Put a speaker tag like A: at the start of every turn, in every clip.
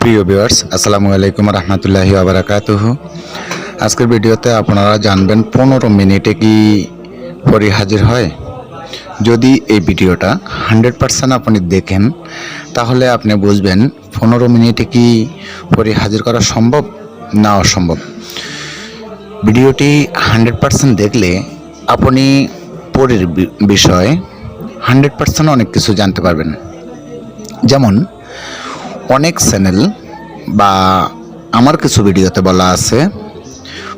A: প্রিয় ভিউয়ার্স আসসালামু আলাইকুম রহমতুল্লাহি আবরাকাতুহ আজকের ভিডিওতে আপনারা জানবেন পনেরো মিনিটে কি পরি হাজির হয়। যদি এই ভিডিওটা হান্ড্রেড পার্সেন্ট আপনি দেখেন, তাহলে আপনি বুঝবেন পনেরো মিনিটে কি পরি হাজির করা সম্ভব না অসম্ভব। ভিডিওটি হান্ড্রেড পার্সেন্ট দেখলে আপনি পরের বিষয়ে হান্ড্রেড পার্সেন্ট অনেক কিছু জানতে পারবেন। যেমন অনেক চ্যানেল বা আমার কিছু ভিডিওতে বলা আছে,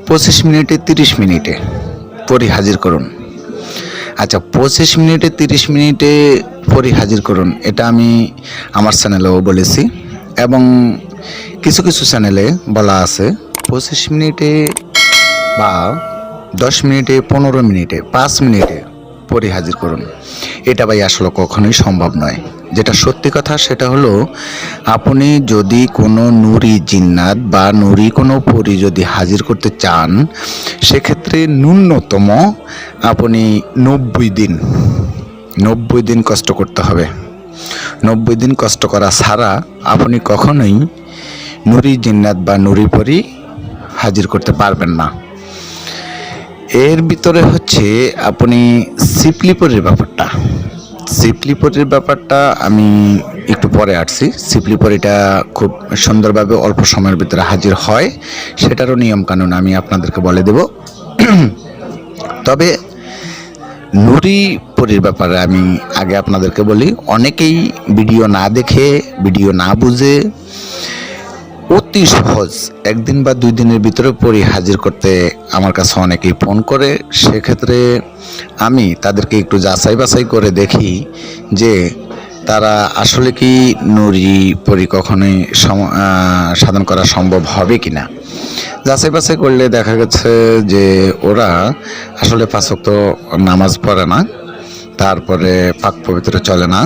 A: পঁচিশ মিনিটে তিরিশ মিনিটে পরি হাজির করুন। আচ্ছা পঁচিশ মিনিটে তিরিশ মিনিটে পরি হাজির করুন, এটা আমি আমার চ্যানেলেও বলেছি। এবং কিছু কিছু চ্যানেলে বলা আছে, পঁচিশ মিনিটে বা দশ মিনিটে, পনেরো মিনিটে, পাঁচ মিনিটে পরি হাজির করুন। এটা ভাই আসলে কখনোই সম্ভব নয়। যেটা সত্যি কথা সেটা হলো, আপনি যদি কোনো নুরি জিন্নাত বা নুরি কোনো পরি যদি হাজির করতে চান, সেক্ষেত্রে ন্যূনতম আপনি নব্বই দিন নব্বই দিন কষ্ট করতে হবে। নব্বই দিন কষ্ট করা ছাড়া আপনি কখনোই নুরি জিন্নাত বা নুরি পরি হাজির করতে পারবেন না। এর ভিতরে হচ্ছে আপনি সিপলিপরির ব্যাপারটা। সিপলিপরির ব্যাপারটা আমি একটু পরে আসছি। সিপলিপরিটা খুব সুন্দরভাবে অল্প সময়ের ভিতরে হাজির হয়, সেটারও নিয়ম কানুন আমি আপনাদেরকে বলে দেব। তবে নুরি পরির ব্যাপারে আমি আগে আপনাদেরকে বলি, অনেকেই ভিডিও না দেখে, ভিডিও না বুঝে অতি সহজ। একদিন বা দুই দিনের ভিতরে পরি হাজির করতে আমার কাছে অনেকেই ফোন করে। সেক্ষেত্রে আমি তাদেরকে একটু যাচাই বাছাই করে দেখি যে তারা আসলে কি নুরি পরি কখনোই সাধন করা সম্ভব হবে কি না যাচাই বাছাই করলে দেখা গেছে যে ওরা আসলে পাঁচক্ত নামাজ পড়ে না, তারপরে পাক পবিত্র চলে না।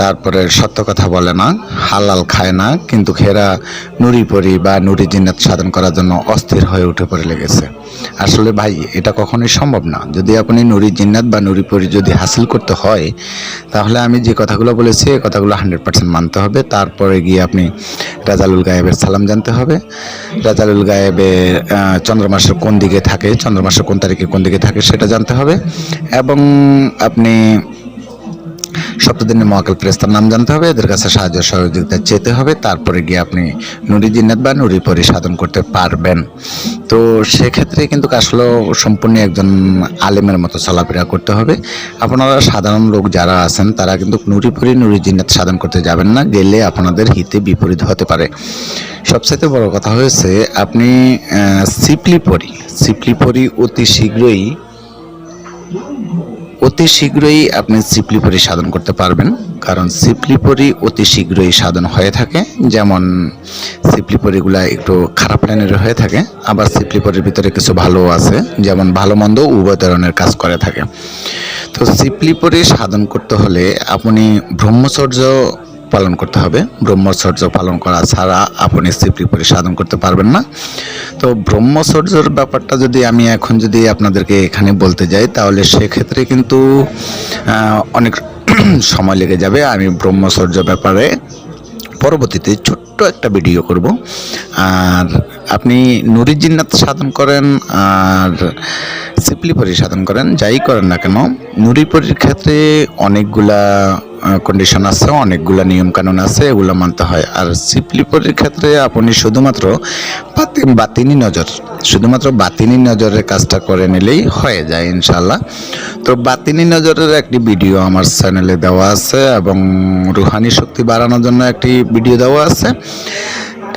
A: তারপরে সত্য কথা বলে না হালাল খায় না কিন্তু খেরা নুরি পরি বা নুরি জিন্নাত সাধন করার জন্য অস্থির হয়ে উঠে পড়ে লেগেছে। আসলে ভাই এটা কখনোই সম্ভব না। যদি আপনি নুরি জিন্নাত বা নুরি পরি যদি হাসিল করতে হয় তাহলে আমি যে কথাগুলো বলেছি এই কথাগুলো হান্ড্রেড পার্সেন্ট মানতে হবে। তারপরে গিয়ে আপনি রাজালুল গায়েবের সালাম জানতে হবে। রাজালুল গায়েবের আহ, চন্দ্রমাসের কোন দিকে থাকে চন্দ্রমাসের কোন তারিখে কোন দিকে থাকে সেটা জানতে হবে। এবং আপনি সপ্তদিনের মহাকাল প্রেস্তার নাম জানতে হবে। এদের কাছে সাহায্য সহযোগিতা চেতে হবে। তারপরে গিয়ে আপনি নুরি জিন্নাত বা নুরি পরি সাধন করতে পারবেন। তো সেক্ষেত্রে কিন্তু আসলে সম্পূর্ণ একজন আলেমের মতো চলাফেরা করতে হবে। আপনারা সাধারণ লোক যারা আছেন, তারা কিন্তু নুরি পরি নুরি জিন্নাত সাধন করতে যাবেন না। গেলে আপনাদের হিতে বিপরীত হতে পারে। সবচাইতে বড় কথা হয়েছে, আপনি সিপলি পরি সিপলি পরি অতি শীঘ্রই অতি শীঘ্রই আপনি সিপলিপরি সাধন করতে পারবেন। কারণ সিপলিপরি অতি শীঘ্রই সাধন হয়ে থাকে। যেমন সিপলিপরিগুলা একটু খারাপ লাইনের হয়ে থাকে, আবার সিপলিপরির ভিতরে কিছু ভালো আছে। যেমন ভালো মন্দ উভয় ধরনের কাজ করে থাকে। তো সিপলিপরি সাধন করতে হলে আপনি ব্রহ্মচর্য পালন করতে হবে। ব্রহ্মচর্য পালন করা ছাড়া আপনি স্ত্রী সিপলিপরি সাধন করতে পারবেন না। তো ব্রহ্মচর্যর ব্যাপারটা যদি আমি এখন যদি আপনাদেরকে এখানে বলতে যাই, তাহলে সেক্ষেত্রে কিন্তু অনেক সময় লেগে যাবে। আমি ব্রহ্মচর্য ব্যাপারে পরবর্তীতে ছোট্ট একটা ভিডিও করব। আর আপনি নুরি জিন্নাত সাধন করেন আর সিপলিপরি সাধন করেন, যাই করেন না কেন, নুরি নুরিপরির ক্ষেত্রে অনেকগুলা কন্ডিশন আছে, অনেকগুলা নিয়মকানুন আছে, এগুলো মানতে হয়। আর সিপলিপরির ক্ষেত্রে আপনি শুধুমাত্র বাতি- বাতিনি নজর, শুধুমাত্র বাতিনি নজরের কাজটা করে নিলেই হয়ে যায় ইনশাল্লাহ তো বাতিনি নজরের একটি ভিডিও আমার চ্যানেলে দেওয়া আছে এবং রুহানি শক্তি বাড়ানোর জন্য একটি ভিডিও দেওয়া আছে।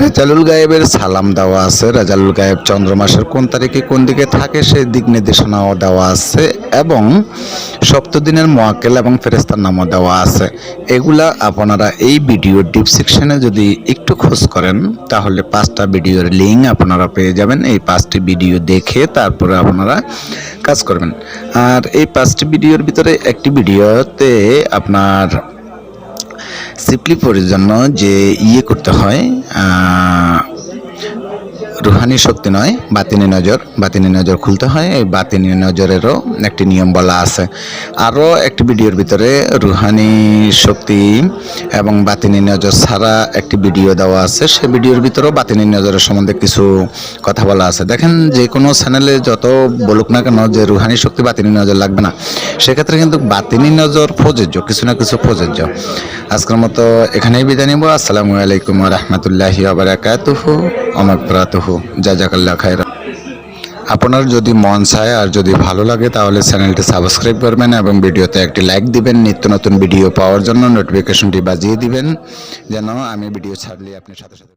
A: রাজালুল গায়েবের সালাম দেওয়া আছে। রাজালুল গায়েব চন্দ্র মাসের কোন তারিখে কোন দিকে থাকে সেই দিক নির্দেশনাও দেওয়া আছে এবং সপ্তদিনের মোয়াক্কেল এবং ফেরেস্তার নামও দেওয়া আছে। এগুলা আপনারা এই ভিডিওর ডিসক্রিপশনে যদি একটু খোঁজ করেন, তাহলে পাঁচটা ভিডিওর লিঙ্ক আপনারা পেয়ে যাবেন। এই পাঁচটি ভিডিও দেখে তারপরে আপনারা কাজ করবেন। আর এই পাঁচটি ভিডিওর ভিতরে একটি ভিডিওতে আপনার সিপলিপরির জন্য যে ইয়ে করতে হয় রুহানি শক্তি নয়, বাতিনি নজর বাতিনি নজর খুলতে হয়, এই বাতিনি নজরেরও একটি নিয়ম বলা আছে। আরও একটি ভিডিওর ভিতরে রুহানি শক্তি এবং বাতিনি নজর ছাড়া একটি ভিডিও দেওয়া আছে। সে ভিডিওর ভিতরেও বাতিনি নজরের সম্বন্ধে কিছু কথা বলা আছে। দেখেন, যে কোনো চ্যানেলে যত বলুক না কেন যে রুহানি শক্তি, বাতিনি নজর লাগবে না। সেক্ষেত্রে কিন্তু বাতিনি নজর প্রযোজ্য, কিছু না কিছু প্রযোজ্য। আজকের মতো এখানেই বিদায় নিব। আসসালামু আলাইকুম রহমতুল্লাহি আবরাকাতুহু অমকরাতুহু জাজাকাল্লাহ লেখায় আপনার যদি মন চায় আর যদি ভালো লাগে, তাহলে চ্যানেলটি সাবস্ক্রাইব করবেন এবং ভিডিওতে একটি লাইক দিবেন। নিত্য নতুন ভিডিও পাওয়ার জন্য নোটিফিকেশনটি বাজিয়ে দিবেন। যেন আমি ভিডিও ছাড়লে আপনি সাথে সাথে